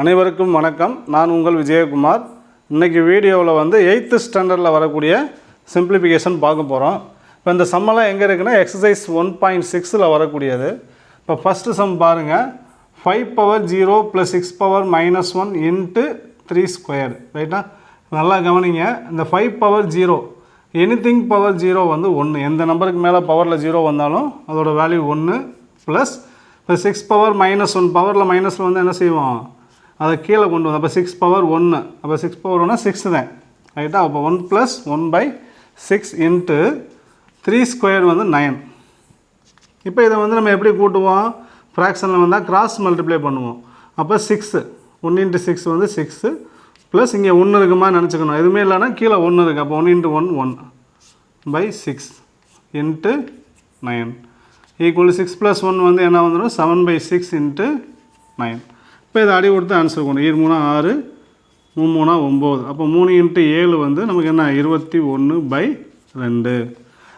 அனைவருக்கும் வணக்கம். நான் உங்கள் விஜயகுமார். இன்றைக்கி வீடியோவில் வந்து எயித்து ஸ்டாண்டர்டில் வரக்கூடிய சிம்பிளிஃபிகேஷன் பார்க்க போகிறோம் இப்போ இந்த சம்மெல்லாம் எங்கே இருக்குன்னா எக்ஸசைஸ் ஒன் பாயிண்ட் சிக்ஸில் வரக்கூடியது. இப்போ ஃபஸ்ட்டு சம் பாருங்கள் five power zero plus six power minus one into three square ரைட்டா நல்லா கவனிங்க. இந்த five power zero anything power zero வந்து ஒன்று எந்த நம்பருக்கு மேலே பவரில் ஜீரோ வந்தாலும் அதோட வேல்யூ ஒன்று ப்ளஸ் இப்போ சிக்ஸ் பவர் மைனஸ் ஒன் பவரில் மைனஸில் வந்து என்ன செய்வோம்? அதை கீழே கொண்டு வந்து அப்போ சிக்ஸ் பவர் ஒன்று அப்போ சிக்ஸ் பவர் ஒன்று சிக்ஸ் தான். ரைட்டா அப்போ one plus one by six into three square வந்து நைன் இப்போ இதை வந்து நம்ம எப்படி கூட்டுவோம்? ஃப்ராக்ஷனில் வந்தால் கிராஸ் மல்டிப்ளை பண்ணுவோம். அப்போ சிக்ஸு ஒன் இன்ட்டு சிக்ஸ் வந்து சிக்ஸு ப்ளஸ் இங்கே ஒன்று இருக்குமா நினச்சிக்கணும். எதுவுமே இல்லைன்னா கீழே ஒன்று இருக்குது அப்போ one into one one by six into nine equal six plus one வந்து என்ன வந்துடும்? Seven by six into nine இப்போ இதை அடி கொடுத்து ஆன்சர் கொண்டு இரு மூணா ஆறு மூணு மூணா ஒம்பது. அப்போ மூணு இன்ட்டு ஏழு வந்து நமக்கு என்ன? இருபத்தி ஒன்று பை ரெண்டு.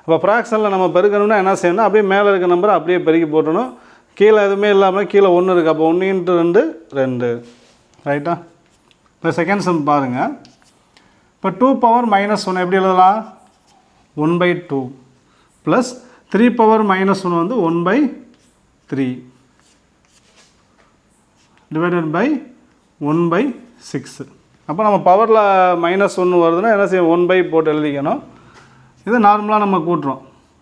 அப்போ ப்ராக்ஷனில் நம்ம பெருக்கணும்னா என்ன செய்யணும்? அப்படியே மேலே இருக்க நம்பரை அப்படியே பெருக்கி போட்டணும் கீழே எதுவுமே இல்லாமல் கீழே ஒன்று இருக்குது அப்போ ஒன்று இன்ட்டு ரெண்டு ரெண்டு. ரைட்டா இப்போ செகண்ட் சம் பாருங்கள் இப்போ டூ பவர் மைனஸ் ஒன் எப்படி எழுதலாம்? One by two plus three power minus one வந்து one by three divided by one by six அப்போ நம்ம பவரில் மைனஸ் ஒன்று வருதுன்னா என்ன செய்யும் ஒன் பை போட்டு எழுதிக்கணும். இது நார்மலாக நம்ம கூட்டுறோம்.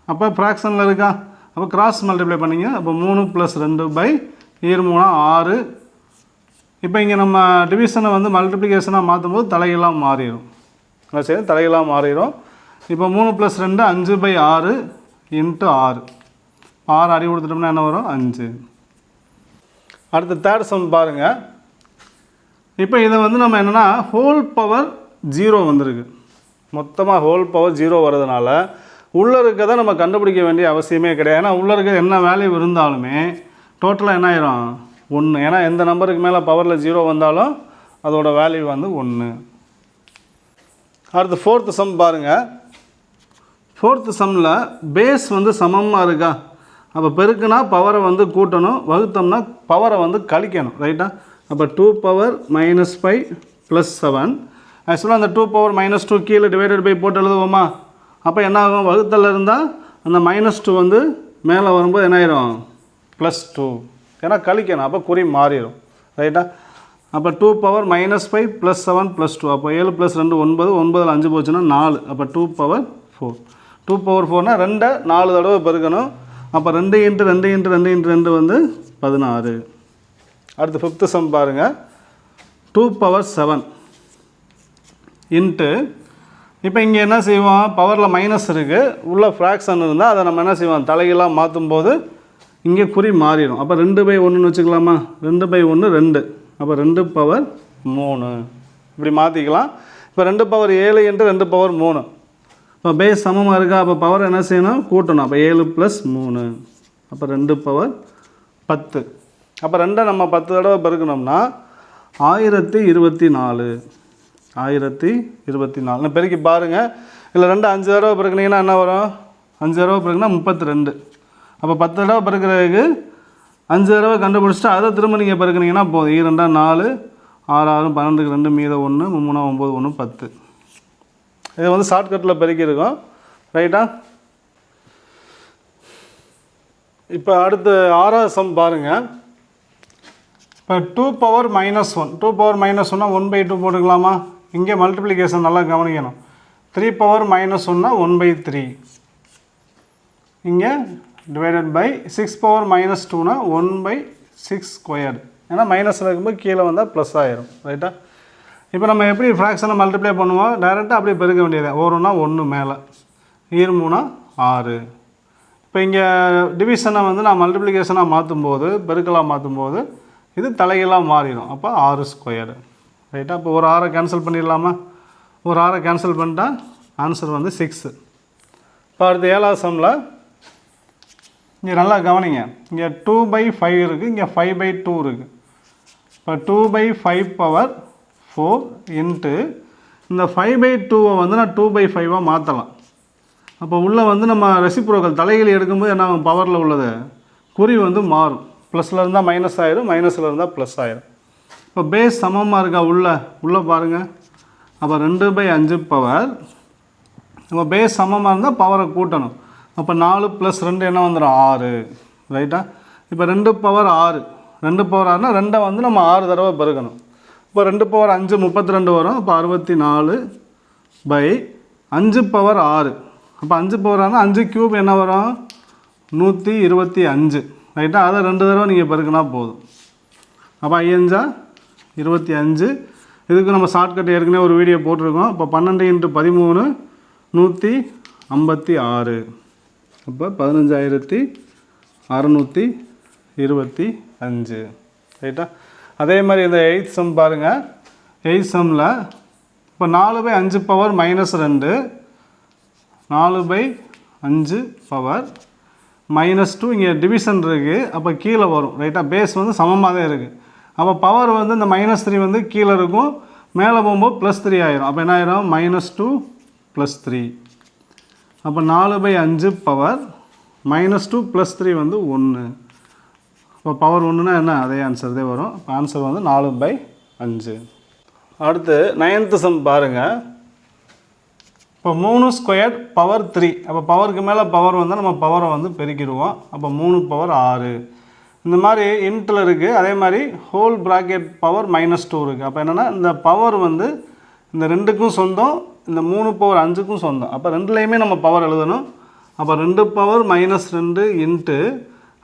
அப்போ ஃப்ராக்ஷனில் இருக்கா? அப்போ கிராஸ் மல்டிப்ளை பண்ணிங்க அப்போ மூணு ப்ளஸ் ரெண்டு பை ஈர் மூணா ஆறு. இப்போ இங்கே நம்ம டிவிஷனை வந்து மல்டிப்ளிகேஷனாக மாற்றும் போது தலைகளாக மாறிடும் என்ன செய்யும்? தலைகளாக மாறிடும் இப்போ மூணு ப்ளஸ் ரெண்டு அஞ்சு பை ஆறு இன்ட்டு ஆறு. ஆறு அடி கொடுத்துட்டோம்னா என்ன வரும்? அஞ்சு. அடுத்து தேர்ட் சம் பாருங்கள் இப்போ இதை வந்து நம்ம என்னென்னா ஹோல் பவர் ஜீரோ வந்திருக்கு. மொத்தமாக ஹோல் பவர் ஜீரோ வர்றதுனால உள்ளே இருக்கதை நம்ம கண்டுபிடிக்க வேண்டிய அவசியமே கிடையாது. ஏன்னா உள்ளே இருக்க என்ன வேல்யூ இருந்தாலுமே டோட்டலாக என்ன ஆயிரும்? ஒன்று ஏன்னா எந்த நம்பருக்கு மேலே பவரில் ஜீரோ வந்தாலும் அதோட வேல்யூ வந்து ஒன்று அடுத்து ஃபோர்த்து சம் பாருங்கள் ஃபோர்த்து சம்மில் பேஸ் வந்து சமமாக இருக்கா? அப்போ பெருக்குனா பவரை வந்து கூட்டணும். வகுத்தோம்னா பவரை வந்து கழிக்கணும். ரைட்டா அப்போ two power minus five plus seven ஆக்சுவலாக அந்த டூ பவர் மைனஸ் டூ கீழே டிவைடட் பை போட்டு எழுதுவோமா? அப்போ என்ன ஆகும் வகுத்தல் இருந்தால் அந்த மைனஸ் டூ வந்து மேலே வரும்போது என்ன ஆயிரும்? ப்ளஸ் டூ ஏன்னா கழிக்கணும். அப்போ குறி மாறிடும் ரைட்டா அப்போ two power minus five plus seven plus two அப்போ ஏழு ப்ளஸ் ரெண்டு ஒன்பது ஒன்பதில் அஞ்சு போச்சுன்னா நாலு. அப்போ two power four two power ஃபோர்னால் ரெண்டை நாலு தடவை பெருக்கணும். அப்போ ரெண்டு இன்ட்டு ரெண்டு இன்ட்டு ரெண்டு இன்ட்டு ரெண்டு வந்து பதினாறு. அடுத்து ஃபிஃப்த்து சம் பாருங்கள் டூ பவர் செவன் இன்ட்டு இப்போ இங்கே என்ன செய்வோம்? பவரில் மைனஸ் இருக்குது உள்ள ஃப்ராக்ஷன் இருந்தால் அதை நம்ம என்ன செய்வோம்? தலையெல்லாம் மாற்றும் போது இங்கே குறி மாறிடும். அப்போ ரெண்டு பை ஒன்றுன்னு வச்சுக்கலாமா? ரெண்டு பை ஒன்று ரெண்டு. அப்போ ரெண்டு பவர் மூணு. இப்படி மாற்றிக்கலாம் இப்போ ரெண்டு பவர் ஏழு இன்ட்டு ரெண்டு பவர் மூணு. இப்போ பேஸ் சமமாக இருக்கா? அப்போ பவர் என்ன செய்யணும்? கூட்டணும். அப்போ ஏழு ப்ளஸ் மூணு. அப்போ ரெண்டு பவர் பத்து. அப்போ ரெண்டை நம்ம பத்து தடவை பெருக்கணும்னா ஆயிரத்தி இருபத்தி நாலு. ஆயிரத்தி இருபத்தி நாலு. பெருக்கி பாருங்கள் இல்லை ரெண்டு அஞ்சு தடவை பெருக்குனீங்கன்னா என்ன வரும்? அஞ்சு தடவை பிறகுனா முப்பத்தி ரெண்டு அப்போ பத்து தடவை பிறக்கிறதுக்கு அஞ்சு தடவை கண்டுபிடிச்சிட்டு அதை திரும்ப நீங்கள் பிறக்குனீங்கன்னா போதும். இரண்டா நாலு ஆறு ஆறு பன்னெண்டுக்கு ரெண்டு மீதம் ஒன்று மூணா ஒம்பது ஒன்று பத்து. இது வந்து ஷார்ட்கட்டில் பெருக்கியிருக்கோம். ரைட்டா இப்போ அடுத்து ஆறாவது சம் பாருங்கள் இப்போ two power minus one two power minus ஒன்னா ஒன் பை டூ போட்டுக்கலாமா? இங்கே மல்டிப்ளிகேஷன் நல்லா கவனிக்கணும். த்ரீ பவர் மைனஸ் ஒன்னா ஒன் பை த்ரீ இங்கே divided by six power minus டூனா ஒன் பை சிக்ஸ் ஸ்கொயர் ஏன்னா மைனஸில் இருக்கும்போது கீழே வந்தால் ப்ளஸ் ஆயிரும். ரைட்டா இப்போ நம்ம எப்படி ஃப்ராக்ஷனை மல்டிப்ளை பண்ணுவோம் டைரெக்டாக அப்படியே பெருக்க வேண்டியது ஒருனா ஒன்று மேலே. ஈர் மூணா ஆறு. இப்போ இங்கே டிவிஷனை வந்து நான் மல்டிப்ளிகேஷனாக மாற்றும் போது பெருக்கலாக மாற்றும் போது இது தலைகளாக மாறிடும். அப்போ ஆறு ஸ்கொயரு ரைட்டாக இப்போ ஒரு ஆறை கேன்சல் பண்ணிடலாமா? ஒரு ஆறை கேன்சல் பண்ணிட்டா ஆன்சர் வந்து சிக்ஸு இப்போ அடுத்து ஏழாவது சம்மில் இங்கே நல்லா கவனிங்க. இங்கே டூ பை ஃபைவ் இருக்குது இங்கே ஃபைவ் பை டூ இருக்குது இப்போ two by five power four into இந்த ஃபைவ் பை டூவை வந்து நான் டூ பை ஃபைவாக மாற்றலாம் அப்போ உள்ளே வந்து நம்ம ரெசிப்ரோக்கல் தலைகள் எடுக்கும்போது என்ன பவரில் உள்ளது. குறி வந்து மாறும். ப்ளஸில் இருந்தால் மைனஸ் ஆயிரும் மைனஸில் இருந்தால் ப்ளஸ் ஆயிடும் இப்போ பேஸ் சமமாக இருக்கா? உள்ள உள்ளே பாருங்கள் அப்போ ரெண்டு பை அஞ்சு பவர் நம்ம பேஸ் சமமாக இருந்தால் பவரை கூட்டணும். அப்போ நாலு ப்ளஸ் ரெண்டு என்ன வந்துடும் ஆறு. ரைட்டா இப்போ ரெண்டு பவர் ஆறு. ரெண்டு பவர் ஆறுனா ரெண்டை வந்து நம்ம ஆறு தடவை பெருக்கணும். இப்போ ரெண்டு பவர் அஞ்சு முப்பத்தி ரெண்டு வரும். அப்போ அறுபத்தி நாலு பை அஞ்சு பவர் ஆறு. அப்போ அஞ்சு பவர் ஆனால் அஞ்சு க்யூப் என்ன வரும்? நூற்றி இருபத்தி அஞ்சு. ரைட்டாக அதை ரெண்டு தடவை நீங்கள் பெருக்கினா போதும். அப்போ ஐயஞ்சா இருபத்தி அஞ்சு. இதுக்கு நம்ம ஷார்ட்கட் ஏற்கனவே ஒரு வீடியோ போட்டிருக்கோம். இப்போ பன்னெண்டு இன்ட்டு பதிமூணு நூற்றி ஐம்பத்தி ஆறு. அப்போ பதினஞ்சாயிரத்தி அறநூற்றி இருபத்தி அஞ்சு. ரைட்டா அதே மாதிரி இந்த எயித் சம் பாருங்கள் எயித் சம்மில் இப்போ நாலு பை அஞ்சு பவர் மைனஸ் ரெண்டு. நாலு பை அஞ்சு பவர் மைனஸ் டூ இங்கே டிவிஷன் இருக்குது அப்போ கீழே வரும். ரைட்டாக பேஸ் வந்து சமமாக தான் இருக்குது அப்போ பவர் வந்து இந்த மைனஸ் த்ரீ வந்து கீழே இருக்கும். மேலே போகும்போது ப்ளஸ் த்ரீ ஆயிரும். அப்போ என்ன ஆயிரும்? மைனஸ் டூ ப்ளஸ் த்ரீ அப்போ நாலு பை அஞ்சு power minus two plus three வந்து ஒன்று இப்போ பவர் ஒன்றுனா என்ன? அதே ஆன்சர் தான் வரும். ஆன்சர் வந்து நாலு பை அஞ்சு. அடுத்து நைன்த்து சம் பாருங்கள் இப்போ மூணு ஸ்கொயர் பவர் த்ரீ அப்போ பவருக்கு மேலே பவர் வந்தால் நம்ம பவரை வந்து பெருக்கிடுவோம். அப்போ மூணு பவர் ஆறு. இந்த மாதிரி இன்ட்டில் இருக்குது அதே மாதிரி whole bracket power minus two இருக்குது அப்போ என்னென்னா இந்த பவர் வந்து இந்த ரெண்டுக்கும் சொந்தம் இந்த மூணு பவர் அஞ்சுக்கும் சொந்தம். அப்போ ரெண்டுலேயுமே நம்ம பவர் எழுதணும். அப்போ ரெண்டு பவர் மைனஸ் ரெண்டு இன்ட்டு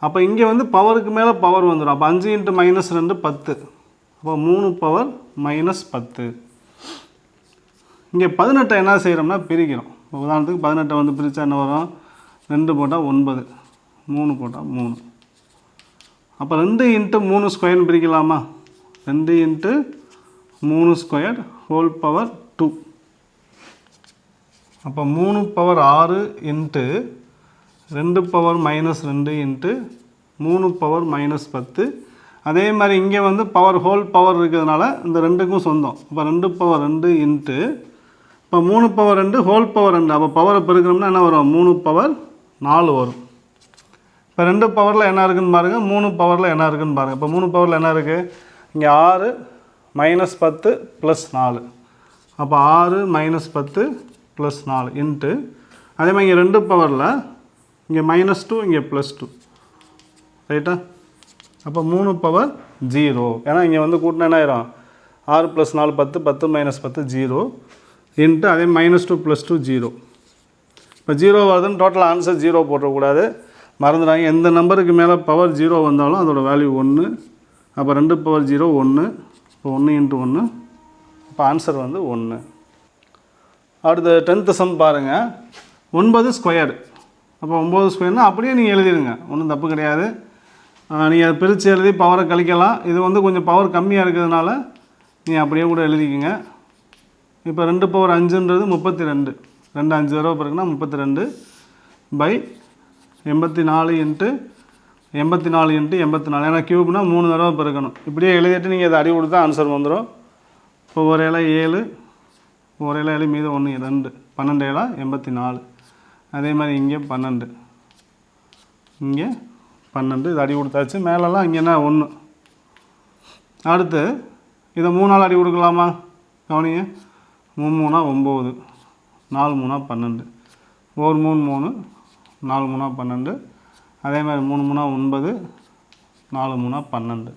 அப்போ இங்கே வந்து பவருக்கு மேலே பவர் வந்துடும் அப்போ அஞ்சு இன்ட்டு மைனஸ் ரெண்டு பத்து. அப்போ மூணு பவர் மைனஸ் பத்து. இங்கே பதினெட்டை என்ன செய்கிறோம்னா பிரிக்கிறோம். இப்போ உதாரணத்துக்கு பதினெட்டை வந்து பிரித்தா என்ன வரும்? ரெண்டு போட்டால் ஒன்பது. மூணு போட்டால் மூணு. அப்போ ரெண்டு இன்ட்டு மூணு ஸ்கொயர்னு பிரிக்கலாமா? ரெண்டு இன்ட்டு மூணு ஸ்கொயர் ஹோல் பவர் டூ அப்போ மூணு பவர் ஆறு இன்ட்டு ரெண்டு பவர் மைனஸ் ரெண்டு இன்ட்டு மூணு பவர் மைனஸ் பத்து. அதே மாதிரி இங்கே வந்து பவர் ஹோல் பவர் இருக்கிறதுனால இந்த ரெண்டுக்கும் சொந்தம். இப்போ ரெண்டு பவர் ரெண்டு இன்ட்டு இப்போ மூணு பவர் ரெண்டு ஹோல் பவர் ரெண்டு. அப்போ பவரை பெருக்கணும்னா என்ன வரும்? மூணு பவர் நாலு வரும். இப்போ ரெண்டு பவரில் என்ன இருக்குதுன்னு பாருங்கள் மூணு பவரில் என்ன இருக்குதுன்னு பாருங்கள் இப்போ மூணு பவரில் என்ன இருக்குது இங்கே ஆறு மைனஸ் பத்து ப்ளஸ் நாலு. அப்போ ஆறு மைனஸ் பத்து ப்ளஸ் நாலு இன்ட்டு அதே மாதிரி இங்கே ரெண்டு பவரில் இங்கே மைனஸ் டூ இங்கே ப்ளஸ் டூ ரைட்டா அப்போ மூணு பவர் ஜீரோ ஏன்னா இங்கே வந்து கூட்டினா என்ன ஆயிரும்? ஆறு ப்ளஸ் நாலு பத்து பத்து மைனஸ் பத்து ஜீரோ இன்ட்டு அதே minus two plus two zero இப்போ ஜீரோ வருதுன்னு டோட்டல் ஆன்சர் ஜீரோ போட்டக்கூடாது மறந்துடாங்க எந்த நம்பருக்கு மேலே பவர் ஜீரோ வந்தாலும் அதோட வேல்யூ ஒன்று அப்போ ரெண்டு பவர் ஜீரோ ஒன்று இப்போ ஒன்று இன்ட்டு ஒன்று இப்போ ஆன்சர் வந்து ஒன்று அடுத்து டென்த்து சம் பாருங்கள் ஒன்பது ஸ்கொயர் அப்போ ஒம்பது ஸ்கொயர்னால் அப்படியே நீங்கள் எழுதிடுங்க. ஒன்றும் தப்பு கிடையாது. நீங்கள் அதை பிரித்து எழுதி பவரை கழிக்கலாம். இது வந்து கொஞ்சம் பவர் கம்மியாக இருக்கிறதுனால நீங்கள் அப்படியே கூட எழுதிக்கிங்க. இப்போ ரெண்டு பவர் அஞ்சுன்றது முப்பத்தி ரெண்டு ரெண்டு அஞ்சு தடவை பிறகுனா முப்பத்தி ரெண்டு பை எண்பத்தி நாலு இன்ட்டு எண்பத்தி நாலு இன்ட்டு எண்பத்தி நாலு ஏன்னா க்யூப்னா மூணு தடவை பெருக்கணும் இப்படியே எழுதிட்டு நீங்கள் அதை அடி கொடுத்தா ஆன்சர் வந்துடும் இப்போ ஒரு இலை ஏழு ஒரு இலை ஏழு மீது ஒன்று ரெண்டு பன்னெண்டு இலை எண்பத்தி நாலு அதே மாதிரி இங்கே பன்னெண்டு. இங்கே பன்னெண்டு இது அடி கொடுத்தாச்சு. மேலெல்லாம் இங்கே என்ன ஒன்று. அடுத்து இதை மூணு நாள் அடி கொடுக்கலாமா? கவனிங்க. மூணு மூணா ஒம்பது. நாலு மூணா பன்னெண்டு. ஒரு மூணு மூணு. நாலு மூணா பன்னெண்டு. அதே மாதிரி மூணு மூணா ஒன்பது. நாலு மூணா பன்னெண்டு.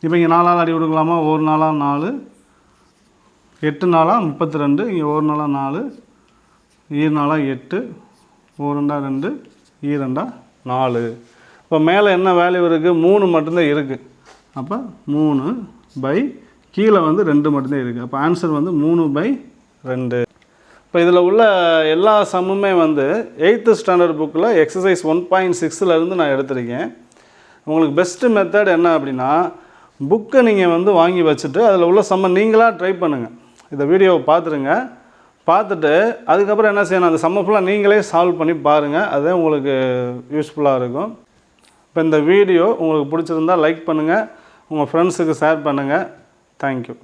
இப்போ இங்கே நாலால் அடி கொடுக்கலாமா? ஒரு நாளாக நாலு. எட்டு நாளாக முப்பத்தி ரெண்டு. இங்கே ஒரு நாளாக நாலு. ஈர் எட்டு ஒரு ரெண்டு ஈரண்டா நாலு. இப்போ மேலே என்ன வேல்யூ இருக்குது மூணு மட்டும்தான் இருக்குது அப்போ மூணு பை கீழே வந்து ரெண்டு மட்டும்தான் இருக்குது அப்போ ஆன்சர் வந்து மூணு பை ரெண்டு. இப்போ இதில் உள்ள எல்லா சம்முமே வந்து எயித்து ஸ்டாண்டர்ட் புக்கில் எக்ஸசைஸ் ஒன் பாயிண்ட் சிக்ஸ்லேருந்து நான் எடுத்திருக்கேன். உங்களுக்கு பெஸ்ட்டு மெத்தட் என்ன அப்படின்னா புக்கை நீங்கள் வந்து வாங்கி வச்சுட்டு அதில் உள்ள சம்மை நீங்களாக ட்ரை பண்ணுங்கள் இந்த வீடியோவை பார்த்துருங்க பார்த்துட்டு அதுக்கப்புறம் என்ன செய்யணும்? அந்த சம்ம ஃபுல்லாக நீங்களே சால்வ் பண்ணி பாருங்கள் அது உங்களுக்கு யூஸ்ஃபுல்லாக இருக்கும். இப்போ இந்த வீடியோ உங்களுக்கு பிடிச்சிருந்தா லைக் பண்ணுங்கள் உங்கள் ஃப்ரெண்ட்ஸுக்கு ஷேர் பண்ணுங்கள் தேங்க்யூ